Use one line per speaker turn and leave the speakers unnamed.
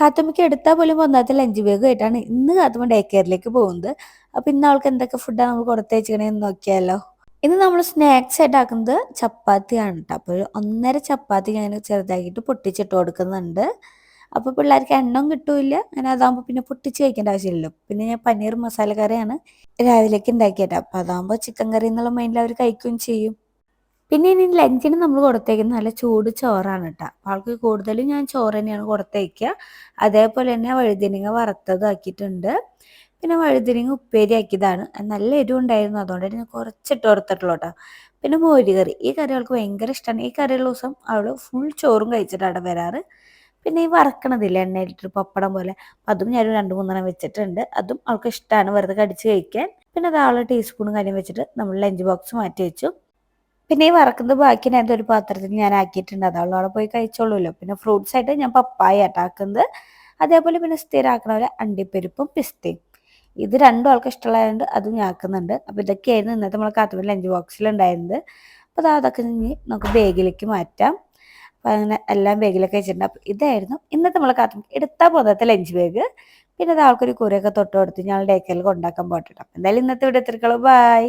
കാത്തുമ്മയ്ക്ക് എടുത്താൽ പോലും ഒന്നാമത്തെ ലഞ്ച് ബാഗ് ആയിട്ടാണ് ഇന്ന് കാത്തുമ്മ ഡേ കെയറിലേക്ക് പോകുന്നത്. അപ്പോൾ ഇന്ന് അവൾക്ക് എന്തൊക്കെ ഫുഡാണ് നമ്മൾ എന്ന് നോക്കിയാലോ. ഇന്ന് നമ്മൾ സ്നാക്സ് ആയിട്ട് ആക്കുന്നത് ചപ്പാത്തി ആണ് കേട്ടോ അപ്പോൾ ഒന്നര ചപ്പാത്തി ഞാൻ ചെറുതാക്കിയിട്ട് പൊട്ടിച്ചിട്ട് കൊടുക്കുന്നുണ്ട്. അപ്പോൾ പിള്ളേർക്ക് എണ്ണം കിട്ടൂല അങ്ങനെ അതാകുമ്പോൾ പിന്നെ പൊട്ടിച്ച് കഴിക്കേണ്ട ആവശ്യമില്ലല്ലോ. പിന്നെ ഞാൻ പനീർ മസാല കറിയാണ് രാവിലേക്ക് ഉണ്ടാക്കിയത്. അപ്പോൾ അതാകുമ്പോൾ ചിക്കൻ കറി എന്നുള്ള മൈൻഡിൽ അവർ കഴിക്കുകയും ചെയ്യും. പിന്നെ ഇനി ലഞ്ചിന് നമ്മൾ കൊടുത്തേക്കുന്നത് നല്ല ചൂട് ചോറാണ് കേട്ടോ അപ്പോൾ ആൾക്ക് കൂടുതലും ഞാൻ ചോറ് തന്നെയാണ് കൊടുത്തേക്കുക അതേപോലെ തന്നെ വഴുതിനങ്ങ വറുത്തതാക്കിയിട്ടുണ്ട് പിന്നെ വഴുതിനങ്ങ ഉപ്പേരി ആക്കിയതാണ്. നല്ല എരിവുണ്ടായിരുന്നു. അതുകൊണ്ട് തന്നെ കുറച്ചിട്ട് ഓർത്തിട്ടുള്ളൂ കേട്ടോ പിന്നെ മോരി കറി ഈ കറി അവൾക്ക് ഭയങ്കര ഇഷ്ടമാണ് ഈ കറിയുള്ള ദിവസം അവൾ ഫുൾ ചോറും കഴിച്ചിട്ടാണ് വരാറ്. പിന്നെ ഈ വറക്കണതില്ല എണ്ണയിലിട്ട് പപ്പടം പോലെ. അതും ഞാൻ രണ്ട് മൂന്നെണ്ണം വെച്ചിട്ടുണ്ട്. അതും അവൾക്ക് ഇഷ്ടമാണ് വെറുതെ കടിച്ച് കഴിക്കാൻ. പിന്നെ അത് ആളെ ടീസ്പൂണും കാര്യം വെച്ചിട്ട് നമ്മൾ ലഞ്ച് ബോക്സ് മാറ്റി വെച്ചു. പിന്നെ ഈ വറക്കുന്നത് ബാക്കി ഞാൻ ഒരു പാത്രത്തിൽ ഞാൻ ആക്കിയിട്ടുണ്ട്. അതുള്ള അവിടെ പോയി കഴിച്ചോളൂല്ലോ പിന്നെ ഫ്രൂട്ട്സ് ആയിട്ട് ഞാൻ പപ്പായ ആട്ടാക്കുന്നത് അതേപോലെ പിന്നെ സ്ഥിരമാക്കണ പോലെ അണ്ടിപ്പരിപ്പും പിസ്തയും. ഇത് രണ്ടും ആൾക്ക് ഇഷ്ടമുള്ളതുകൊണ്ട് അതും ഞാൻ ആക്കുന്നുണ്ട്. അപ്പോൾ ഇതൊക്കെയായിരുന്നു ഇന്നത്തെ നമ്മൾ കാത്തുമ്പോൾ ലഞ്ച് ബോക്സിൽ ഉണ്ടായിരുന്നത്. അപ്പോൾ അത് അതൊക്കെ ഇനി നമുക്ക് ബേഗിലേക്ക് മാറ്റാം. അപ്പോൾ അങ്ങനെ എല്ലാം ബേഗിലൊക്കെ വെച്ചിട്ടുണ്ട്. അപ്പോൾ ഇതായിരുന്നു ഇന്നത്തെ നമ്മൾ കാത്തു എടുത്താൽ പോകാത്ത ലഞ്ച് ബാഗ് പിന്നെ അത് ആൾക്കൊരു കുറേയൊക്കെ തൊട്ട് കൊടുത്ത് ഞങ്ങൾ ഡേക്കയിൽ കൊണ്ടാക്കാൻ പോട്ടെ അപ്പോൾ എന്തായാലും ഇന്നത്തെ ഇവിടെ എത്തിരിക്കുള്ളൂ ബൈ